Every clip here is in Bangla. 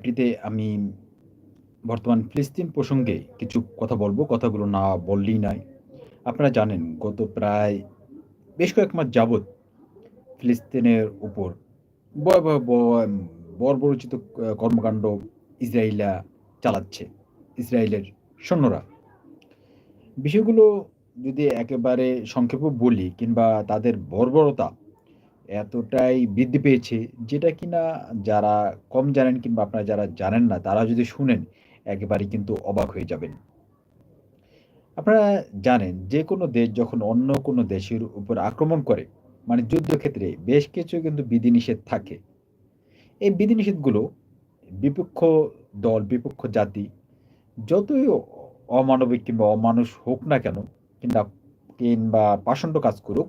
এটিতে আমি বর্তমান ফিলিস্তিন প্রসঙ্গে কিছু কথা বলব, কথাগুলো না বললেই নয়। আপনারা জানেন, গত প্রায় বেশ কয়েক মাস যাবৎ ফিলিস্তিনের উপর বর্বরোচিত কর্মকাণ্ড ইসরায়েলা চালাচ্ছে। ইসরায়েলের সৈন্যরা। বিষয়গুলো যদি একেবারে সংক্ষেপে বলি কিংবা তাদের বর্বরতা এতটাই বৃদ্ধি পেয়েছে যেটা কিনা যারা কম জানেন কিংবা আপনারা যারা জানেন না তারা যদি শুনেন একেবারেই কিন্তু অবাক হয়ে যাবেন। আপনারা জানেন যে কোনো দেশ যখন অন্য কোনো দেশের উপর আক্রমণ করে, মানে যুদ্ধক্ষেত্রে বেশ কিছু কিন্তু বিধিনিষেধ থাকে। এই বিধিনিষেধগুলো বিপক্ষ দল, বিপক্ষ জাতি যতই অমানবিক কিংবা অমানুষ হোক না কেন কিংবা কিংবা পাষণ্ড কাজ করুক,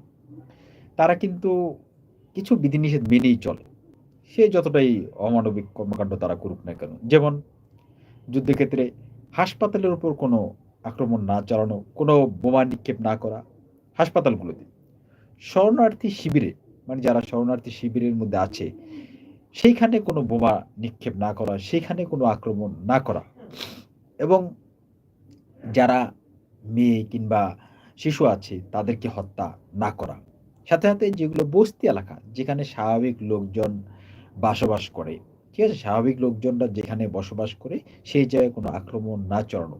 তারা কিন্তু কিছু বিধিনিষেধ মেনেই চলে। সে যতটাই অমানবিক কর্মকাণ্ড তারা করুক না কেন। যেমন যুদ্ধক্ষেত্রে হাসপাতালের উপর কোনো আক্রমণ না চালানো, কোনো বোমা নিক্ষেপ না করা হাসপাতালগুলোতে। শরণার্থী শিবিরে মানে যারা শরণার্থী শিবিরের মধ্যে আছে, সেইখানে কোনো বোমা নিক্ষেপ না করা, সেইখানে কোনো আক্রমণ না করা এবং যারা মেয়ে কিংবা শিশু আছে তাদেরকে হত্যা না করা। সাথে, সাথে যেগুলো বস্তি এলাকা যেখানে স্বাভাবিক লোকজন বসবাস করে, ঠিক আছে? স্বাভাবিক লোকজনরা যেখানে বসবাস করে সেই জায়গায় কোনো আক্রমণ না চড়ানো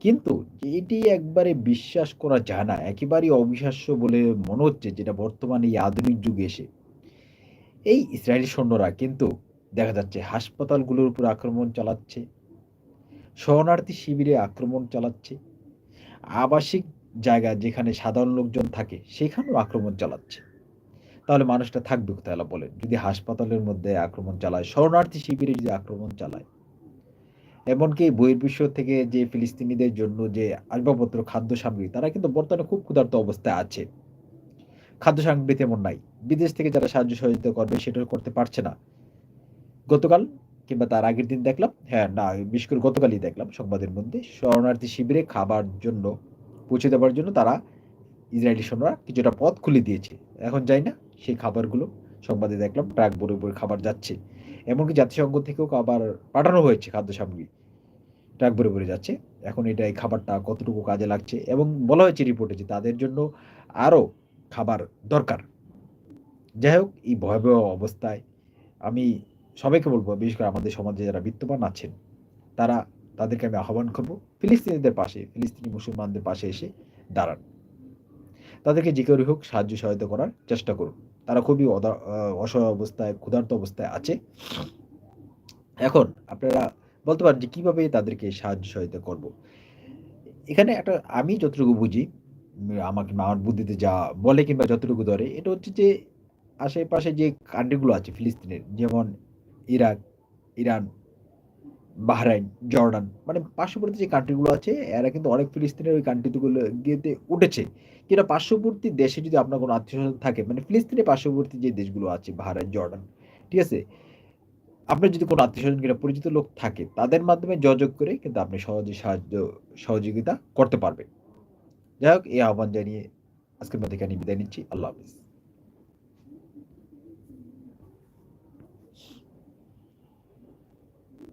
কিন্তু এটি একবারে বিশ্বাস করা যায় না। একেবারেই অবিশ্বাস্য বলে মনে হচ্ছে যেটা বর্তমানে এই আধুনিক যুগে এসে। এই ইসরায়েলি সৈন্যরা কিন্তু দেখা যাচ্ছে হাসপাতালগুলোর উপর আক্রমণ চালাচ্ছে। শরণার্থী শিবিরে আক্রমণ চালাচ্ছে। আবাসিক জায়গা যেখানে সাধারণ লোকজন থাকে সেখানেও আক্রমণ চালাচ্ছে। তাহলে মানুষটা থাকবে কোথায় বলেন? যদি হাসপাতালের মধ্যে আক্রমণ চালায়, শরণার্থী শিবিরে যদি আক্রমণ চালায়। এমনকি বহির্বিশ্ব থেকে যে ফিলিস্তিনিদের জন্য যে আসবাবপত্র, খাদ্য সামগ্রী তারা কিন্তু বর্তমানে খুব ক্ষুধার্ত অবস্থায় আছে। খাদ্য সামগ্রী তেমন নাই। বিদেশ থেকে যারা সাহায্য সহযোগিতা করবে সেটাও করতে পারছে না। গতকাল কিংবা তার আগের দিন দেখলাম হ্যাঁ, না বিশেষ করে গতকালই দেখলাম সংবাদের মধ্যে শরণার্থী শিবিরে খাবার জন্য পৌঁছে দেওয়ার জন্য তারা ইসরায়েলি সৈন্যরা কিছুটা পথ খুলে দিয়েছে। এখন যাই না সেই খাবারগুলো সংবাদে দেখলাম ট্রাক ভরে, ভরে খাবার যাচ্ছে। এমনকি জাতিসংঘ থেকেও খাবার পাঠানো হয়েছে খাদ্য সামগ্রী। ট্রাক ভরে, ভরে যাচ্ছে। এখন এটা এই খাবারটা কতটুকু কাজে লাগছে এবং বলা হয়েছে রিপোর্টে যে তাদের জন্য আরও খাবার দরকার। যাই হোক এই ভয়াবহ অবস্থায় আমি সবাইকে বলব বিশেষ করে আমাদের সমাজে যারা বিত্তবান আছেন, তারা তাদেরকে আমি আহ্বান করব ফিলিস্তিনিদের পাশে, ফিলিস্তিনি মুসলমানদের পাশে এসে দাঁড়ান। তাদেরকে যে করেই হোক সাহায্য সহায়তা করার চেষ্টা করুন। তারা খুবই অসহায় অবস্থায়, ক্ষুধার্ত অবস্থায় আছে। এখন আপনারা বলতে পারেন যে কীভাবে তাদেরকে সাহায্য সহায়তা করব? এখানে একটা আমি যতটুকু বুঝি, আমাকে আমার বুদ্ধিতে যা বলে কিংবা যতটুকু ধরে এটা হচ্ছে যে আশেপাশে যে কান্ট্রি গুলো আছে ফিলিস্তিনের যেমন ইরাক, ইরান, বাহরাইন, জর্ডান মানে পার্শ্ববর্তী যে কান্ট্রি গুলো আছে এরা কিন্তু অনেক ফিলিস্তিনের ওই কান্ট্রি গুলো গিয়েতে উঠেছে। কিংবা পার্শ্ববর্তী দেশে যদি আপনার কোনো আত্মীয়স্বজন থাকে মানে ফিলিস্তিনের পার্শ্ববর্তী যে দেশগুলো আছে বাহরাইন, জর্ডান, ঠিক আছে? আপনার যদি কোনো আত্মীয়স্বজন কিংবা পরিচিত লোক থাকে তাদের মাধ্যমে যোগাযোগ করে কিন্তু আপনি সহজে সাহায্য সহযোগিতা করতে পারবেন। যাই হোক এই আহ্বান জানিয়ে আজকের মধ্যে এখানেই বিদায় নিচ্ছি। আল্লাহ হাফেজ।